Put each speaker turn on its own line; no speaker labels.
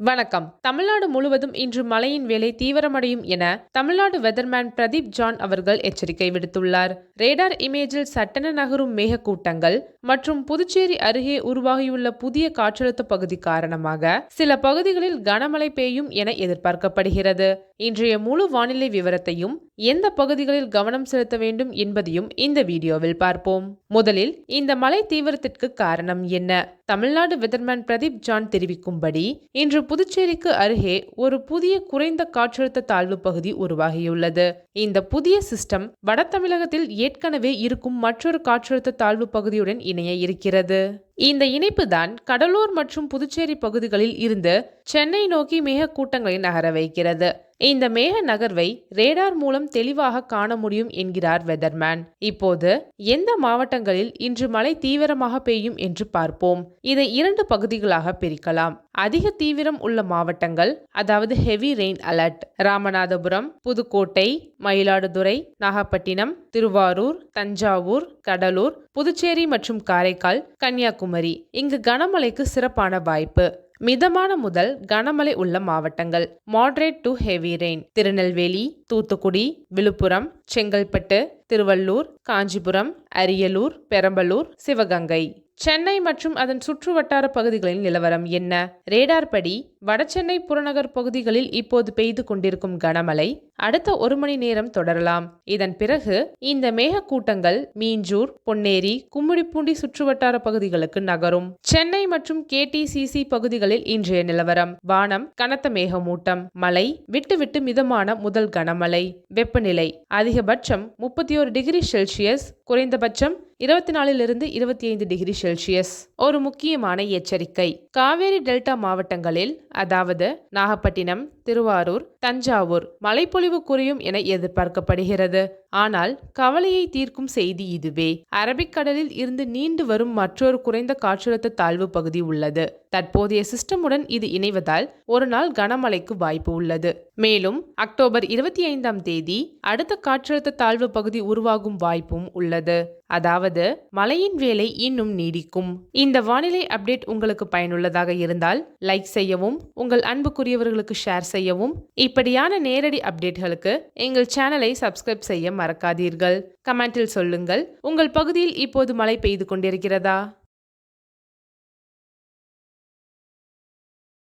வணக்கம். தமிழ்நாடு முழுவதும் இன்று மழையின் வேலை தீவிரமடையும் என தமிழ்நாடு வெதர்மேன் பிரதீப் ஜான் அவர்கள் எச்சரிக்கை விடுத்துள்ளார். ரேடார் இமேஜில் சட்டென நகரும் மேகக்கூட்டங்கள் மற்றும் புதுச்சேரி அருகே உருவாகியுள்ள புதிய காற்றழுத்த பகுதி காரணமாக சில பகுதிகளில் கனமழை பெய்யும் என எதிர்பார்க்கப்படுகிறது. இன்றைய முழு வானிலை விவரத்தையும் எந்த பகுதிகளில் கவனம் செலுத்த வேண்டும் என்பதையும் இந்த வீடியோவில் பார்ப்போம். முதலில் இந்த மழை தீவிரத்திற்கு காரணம் என்ன? தமிழ்நாடு வெதர்மேன் பிரதீப் ஜான் தெரிவிக்கும்படி இன்று புதுச்சேரிக்கு அருகே ஒரு புதிய குறைந்த காற்றழுத்த தாழ்வு பகுதி உருவாகியுள்ளது. இந்த புதிய சிஸ்டம் வட தமிழகத்தில் ஏற்கனவே இருக்கும் மற்றொரு காற்றழுத்த தாழ்வு பகுதியுடன் இணைய இருக்கிறது. இந்த இணைப்பு தான் கடலூர் மற்றும் புதுச்சேரி பகுதிகளில் இருந்து சென்னை நோக்கி மேக கூட்டங்களை நகர வைக்கிறது. இந்த மேக நகர்வை ரேடார் மூலம் தெளிவாக காண முடியும் என்கிறார் வெதர்மேன். இப்போது எந்த மாவட்டங்களில் இன்று மழை தீவிரமாக பெய்யும் என்று பார்ப்போம். இதை இரண்டு பகுதிகளாக பிரிக்கலாம். அதிக தீவிரம் உள்ள மாவட்டங்கள் அதாவது heavy rain alert Ramanathapuram Pudukkottai Mayiladuthurai Nagapattinam Thiruvarur Thanjavur Cuddalore Puducherry மற்றும் காரைக்கால் கன்னியாகுமரி கன்னியாகுமரி. இங்கு கனமழைக்கு சிறப்பான வாய்ப்பு. மிதமான முதல் கனமழை உள்ள மாவட்டங்கள். Moderate to heavy rain Tirunelveli Thoothukudi Villupuram Chengalpattu Thiruvallur Kanchipuram Ariyalur Perambalur Sivaganga. Chennai மற்றும் அதன் சுற்று வட்டார பகுதிகளின் நிலவரம் என்ன? ரேடார் படி வடசென்னை புறநகர் பகுதிகளில் இப்போது பெய்து கொண்டிருக்கும் கனமழை அடுத்த ஒரு மணி நேரம் தொடரலாம். இதன் பிறகு இந்த மேகக்கூட்டங்கள் மீஞ்சூர் பொன்னேரி கும்மிடிப்பூண்டி சுற்றுவட்டார பகுதிகளுக்கு நகரும். சென்னை மற்றும் கேடிசிசி பகுதிகளில் இன்றைய நிலவரம் வானம் கனத்த மேகமூட்டம் மழை விட்டு விட்டு மிதமான முதல் கனமழை. வெப்பநிலை அதிகபட்சம் முப்பத்தி ஒரு டிகிரி செல்சியஸ் குறைந்தபட்சம் இருபத்தி நாலிலிருந்து இருபத்தி ஐந்து டிகிரி செல்சியஸ். ஒரு முக்கியமான எச்சரிக்கை. காவேரி டெல்டா மாவட்டங்களில் அதாவது நாகப்பட்டினம் திருவாரூர் தஞ்சாவூர் மழைப்பொழிவு குறையும் என எதிர்பார்க்கப்படுகிறது. ஆனால் கவலையை தீர்க்கும் செய்தி இதுவே. அரபிக்கடலில் இருந்து நீண்டு வரும் மற்றொரு குறைந்த காற்றழுத்த தாழ்வு பகுதி உள்ளது. தற்போதைய சிஸ்டமுடன் இது இணைவதால் ஒரு நாள் கனமழைக்கு வாய்ப்பு உள்ளது. மேலும் அக்டோபர் இருபத்தி ஐந்தாம் தேதி அடுத்த காற்றழுத்த தாழ்வு பகுதி உருவாகும் வாய்ப்பும் உள்ளது. அதாவது மழையின் வேலை இன்னும் நீடிக்கும். இந்த வானிலை அப்டேட் உங்களுக்கு பயனுள்ளதாக இருந்தால் லைக் செய்யவும் உங்கள் அன்புக்குரியவர்களுக்கு ஷேர் செய்யவும். இப்படியான நேரடி அப்டேட்களுக்கு எங்கள் சேனலை சப்ஸ்கிரைப் செய்ய மறக்காதீர்கள். கமெண்டில் சொல்லுங்கள் உங்கள் பகுதியில் இப்போது மழை பெய்து கொண்டிருக்கிறதா?